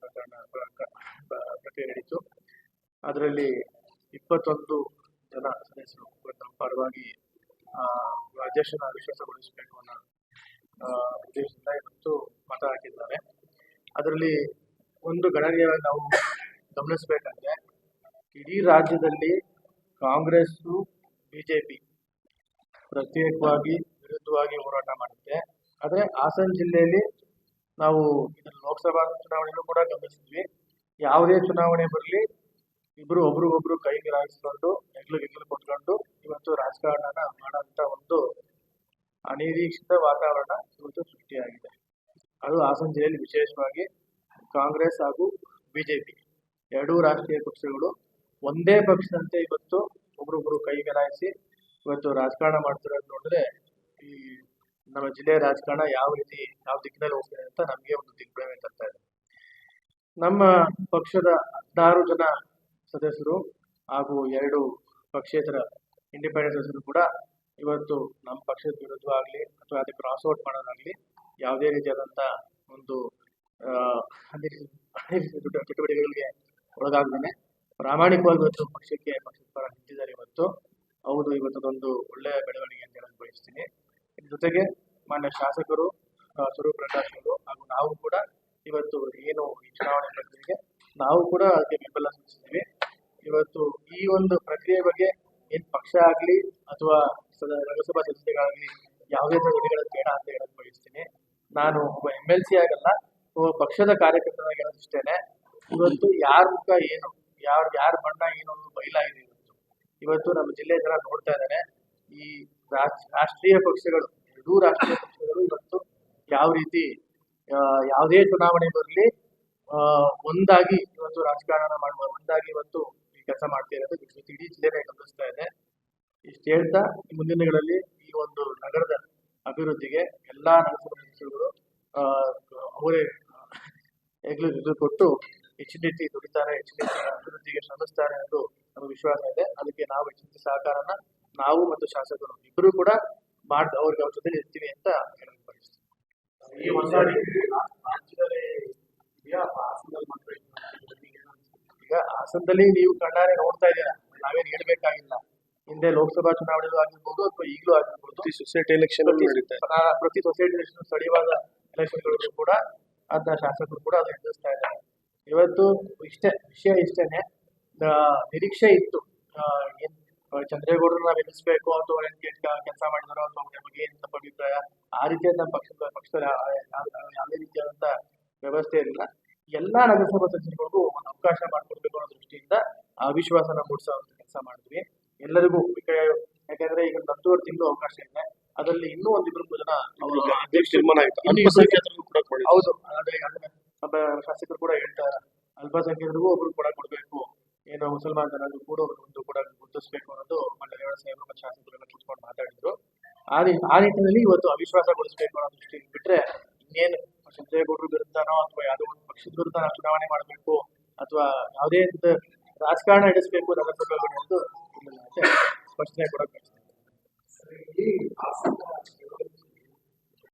ಪ್ರಕರಣ ಪ್ರ- ಪ್ರ- ಪ್ರಕ್ರಿಯೆ ನಡೀತು. ಅದರಲ್ಲಿ ಇಪ್ಪತ್ತೊಂದು ಜನ ಸದಸ್ಯರು ತಮ್ಮ ಪರವಾಗಿ ಅಧ್ಯಕ್ಷನ ವಿಶ್ವಾಸಗೊಳಿಸಬೇಕು ಅನ್ನೋ ಉದ್ದೇಶದಿಂದ ಇವತ್ತು ಮತ ಹಾಕಿದ್ದಾರೆ. ಅದರಲ್ಲಿ ಒಂದು ಗಣನೀಯವಾಗಿ ನಾವು ಗಮನಿಸಬೇಕಂದ್ರೆ, ಇಡೀ ರಾಜ್ಯದಲ್ಲಿ ಕಾಂಗ್ರೆಸ್ಸು ಬಿಜೆಪಿ ಪ್ರತ್ಯೇಕವಾಗಿ ವಿರುದ್ಧವಾಗಿ ಹೋರಾಟ ಮಾಡುತ್ತೆ. ಆದರೆ ಹಾಸನ ಜಿಲ್ಲೆಯಲ್ಲಿ ನಾವು ಇದನ್ನು ಲೋಕಸಭಾ ಚುನಾವಣೆಯಲ್ಲೂ ಕೂಡ ಗಮನಿಸಿದ್ವಿ. ಯಾವುದೇ ಚುನಾವಣೆ ಬರಲಿ ಇಬ್ಬರು ಒಬ್ರಿಗೊಬ್ರು ಕೈಗೆ ಗಿರಾಯಿಸ್ಕೊಂಡು ಹೆಗ್ಲು ಹೆಗ್ಲು ಕೊಟ್ಕೊಂಡು ಇವತ್ತು ರಾಜಕಾರಣನ ಮಾಡೋಂಥ ಒಂದು ಅನಿರೀಕ್ಷಿತ ವಾತಾವರಣ ಇವತ್ತು ಸೃಷ್ಟಿಯಾಗಿದೆ. ಅದು ಹಾಸನ ಜಿಲ್ಲೆಯಲ್ಲಿ ವಿಶೇಷವಾಗಿ ಕಾಂಗ್ರೆಸ್ ಹಾಗೂ ಬಿಜೆಪಿ ಎರಡೂ ರಾಷ್ಟ್ರೀಯ ಪಕ್ಷಗಳು ಒಂದೇ ಪಕ್ಷದಂತೆ ಇವತ್ತು ಒಬ್ರೊಬ್ರು ಕೈಗೆ ರಾಯಿಸಿ ಇವತ್ತು ರಾಜಕಾರಣ ಮಾಡ್ತಿರೋದು ನೋಡಿದ್ರೆ ಈ ನಮ್ಮ ಜಿಲ್ಲೆಯ ರಾಜಕಾರಣ ಯಾವ ರೀತಿ, ಯಾವ ದಿಕ್ಕಿನಲ್ಲಿ ಹೋಗ್ತಿದೆ ಅಂತ ನಮಗೆ ಒಂದು ದಿಗ್ಭ್ರಮೆ ತರ್ತಾ ಇದೆ. ನಮ್ಮ ಪಕ್ಷದ ಹದಿನಾರು ಜನ ಸದಸ್ಯರು ಹಾಗೂ ಎರಡು ಪಕ್ಷೇತರ ಇಂಡಿಪೆಂಡೆಂಟ್ ಸದಸ್ಯರು ಕೂಡ ಇವತ್ತು ನಮ್ಮ ಪಕ್ಷದ ವಿರುದ್ಧವಾಗಲಿ ಅಥವಾ ಅದಕ್ಕೆ ಔಟ್ ಮಾಡೋದಾಗ್ಲಿ ಯಾವುದೇ ರೀತಿಯಾದಂಥ ಒಂದು ಚಟುವಟಿಕೆಗಳಿಗೆ ಒಳಗಾಗ್ದೇನೆ ಪ್ರಾಮಾಣಿಕವಾಗಿ ಇವತ್ತು ಪಕ್ಷಕ್ಕೆ ಪಕ್ಷದ ಪರ ನಿಂತಿದ್ದಾರೆ ಇವತ್ತು. ಹೌದು, ಇವತ್ತದೊಂದು ಒಳ್ಳೆಯ ಬೆಳವಣಿಗೆ ಅಂತ ಹೇಳಕ್ ಬಯಸ್ತೀನಿ. ಜೊತೆಗೆ ಮಾನ್ಯ ಶಾಸಕರು ಸ್ವರೂಪ್ ಪ್ರಕಾಶ್ ಅವರು ಹಾಗೂ ನಾವು ಕೂಡ ಇವತ್ತು ಏನು ಈ ಚುನಾವಣೆ ಪ್ರಕ್ರಿಯೆಗೆ ನಾವು ಕೂಡ ಅದಕ್ಕೆ ಬೆಂಬಲ ಸೂಚಿಸಿದ್ದೀವಿ ಇವತ್ತು ಈ ಒಂದು ಪ್ರಕ್ರಿಯೆ ಬಗ್ಗೆ ಏನ್ ಪಕ್ಷ ಆಗ್ಲಿ ಅಥವಾ ನಗರಸಭಾ ಸದಸ್ಯರಾಗಲಿ ಯಾವುದೇ ಚಟುವಟಿಕೆಗಳು ಬೇಡ ಅಂತ ಹೇಳಕ್ ಬಯಸ್ತೀನಿ. ನಾನು ಒಬ್ಬ ಎಂ ಎಲ್ ಸಿ ಆಗಲ್ಲ, ಒಬ್ಬ ಪಕ್ಷದ ಕಾರ್ಯಕರ್ತನಾಗಿ ಹೇಳೋದಿಷ್ಟೇನೆ. ಇವತ್ತು ಯಾರ ಮುಖ ಏನು, ಯಾರ ಯಾರ ಬಣ್ಣ ಏನು ಅನ್ನೋದು ಬಯಲಾಗಿದೆ ಇವತ್ತು. ಇವತ್ತು ನಮ್ಮ ಜಿಲ್ಲೆ ಜನ ನೋಡ್ತಾ ಇದ್ದಾರೆ. ಈ ರಾಷ್ಟ್ರೀಯ ಪಕ್ಷಗಳು ಎರಡೂ ರಾಷ್ಟ್ರೀಯ ಪಕ್ಷಗಳು ಇವತ್ತು ಯಾವ ರೀತಿ ಯಾವುದೇ ಚುನಾವಣೆ ಬರಲಿ ಒಂದಾಗಿ ಇವತ್ತು ರಾಜಕಾರಣ ಮಾಡುವ, ಒಂದಾಗಿ ಇವತ್ತು ಈ ಕೆಲಸ ಮಾಡ್ತಾ ಇರೋದು ಇವತ್ತು ಇಡೀ ಜಿಲ್ಲೆನೇ ಗಮನಿಸ್ತಾ ಇದೆ. ಇಷ್ಟು ಹೇಳ್ತಾ ಮುಂದಿನ ದಿನಗಳಲ್ಲಿ ಈ ಒಂದು ನಗರದ ಅಭಿವೃದ್ಧಿಗೆ ಎಲ್ಲಾ ನಗರಸಭಾ ಸದಸ್ಯರುಗಳು ಅವರೇ ಹೆಗ್ಲು ಕೊಟ್ಟು ಹೆಚ್ಚಿನ ರೀತಿ ದುಡಿತಾರೆ, ಹೆಚ್ಚಿನ ಅಭಿವೃದ್ಧಿಗೆ ಶ್ರಮಿಸ್ತಾರೆ ಎಂದು ನಮಗೆ ವಿಶ್ವಾಸ ಇದೆ. ಅದಕ್ಕೆ ನಾವು ಹೆಚ್ಚಿನ ಸಹಕಾರನ, ನಾವು ಮತ್ತು ಶಾಸಕರು ಇಬ್ಬರು ಕೂಡ ಮಾಡ್ ಅವ್ರಿಗೆ ಅವ್ರ ಜೊತೆ ಇರ್ತೀವಿ ಅಂತ ಹೇಳಕ್ ಬಯಸ್ತೀನಿ. ಈ ರಾಜ್ಯದಲ್ಲಿ ಈಗ ಹಾಸನದಲ್ಲಿ ನೀವು ಕಣ್ಣಾರೆ ನೋಡ್ತಾ ಇದ್ದೀರಾ? ನಾವೇನ್ ಹೇಳ್ಬೇಕಾಗಿಲ್ಲ. ಹಿಂದೆ ಲೋಕಸಭಾ ಚುನಾವಣೆಗೂ ಆಗಿರ್ಬೋದು ಅಥವಾ ಈಗಲೂ ಆಗಿರ್ಬೋದು. ಸೊಸೈಟಿ ಎಲೆಕ್ಷನ್ ಪ್ರತಿ- ಪ್ರತಿ ಸೊಸೈಟಿ ಎಲೆಕ್ಷನ್ ಸ್ಥಳೀಯವಾದ ಎಲೆಕ್ಷನ್ಗಳಿಗೂ ಕೂಡ ಅದನ್ನ ಶಾಸಕರು ಕೂಡ ಅದನ್ನ ಎದುರಿಸ್ತಾ ಇದ್ದಾರೆ. ಇವತ್ತು ಇಷ್ಟೇ ವಿಷಯ ಇಷ್ಟೇನೆ. ನಿರೀಕ್ಷೆ ಇತ್ತು. ಆ, ಏನ್ ಆ, ಚಂದ್ರೇಗೌಡರು ಅಥವಾ ಏನ್ ಕೆಲಸ ಮಾಡಿದಾರೋ ಅಥವಾ ಅವ್ರ ಬಗ್ಗೆ ಏನ್ ತಪ್ಪ ಅಭಿಪ್ರಾಯ ಆ ರೀತಿಯಾದ ನಮ್ಮ ಪಕ್ಷದ ಪಕ್ಷದಲ್ಲಿ ಯಾವುದೇ ರೀತಿಯಾದಂತ ವ್ಯವಸ್ಥೆ ಇರಲಿಲ್ಲ ಎಲ್ಲಾ ನಗರಸಭಾ ಸದಸ್ಯರಿಗೂ ಒಂದು ಅವಕಾಶ ಮಾಡಿಕೊಡ್ಬೇಕು ಅನ್ನೋ ದೃಷ್ಟಿಯಿಂದ ಆ ವಿಶ್ವಾಸನ ಮೂಡಿಸೋ ಕೆಲಸ ಮಾಡಿದ್ವಿ. ಎಲ್ಲರಿಗೂ ಯಾಕಂದ್ರೆ ಈಗ ಹತ್ತುವರೆ ತಿಂಗಳು ಅವಕಾಶ ಇದೆ. ಅದರಲ್ಲಿ ಇನ್ನೂ ಒಂದಿಬ್ರು ಜನ ಹೌದು ಶಾಸಕರು ಕೂಡ ಹೇಳ್ತಾರೆ ಅಲ್ಪಸಂಖ್ಯಾತರಿಗೂ ಒಬ್ರು ಕೂಡ ಕೊಡ್ಬೇಕು. ಏನೋ ಮುಸಲ್ಮಾನ್ ಜನರು ಕೂಡ ಒಂದು ಕೂಡ ಗುರುತಿಸ್ಬೇಕು ಅನ್ನೋದು ಮಂಡಳಿಗಳ ಸಾಹೇಬರು ಶಾಸಕರೆಲ್ಲ ಕೂತ್ಕೊಂಡು ಮಾತಾಡಿದ್ರು. ಆ ನಿಟ್ಟಿನಲ್ಲಿ ಇವತ್ತು ಅವಿಶ್ವಾಸಗೊಳಿಸಬೇಕು ಅನ್ನೋ ದೃಷ್ಟಿ ಬಿಟ್ರೆ ಇನ್ನೇನು? ಸಂಜಯಗೌಡರು ವಿರುದ್ಧನೋ ಅಥವಾ ಯಾವುದೋ ಒಂದು ಪಕ್ಷದ ಚುನಾವಣೆ ಮಾಡಬೇಕು ಅಥವಾ ಯಾವುದೇ ರಾಜಕಾರಣ ನಡೆಸಬೇಕು ನಗರಸಭೆಗಳು ಸ್ಪಷ್ಟನೆ ಹಾಸನ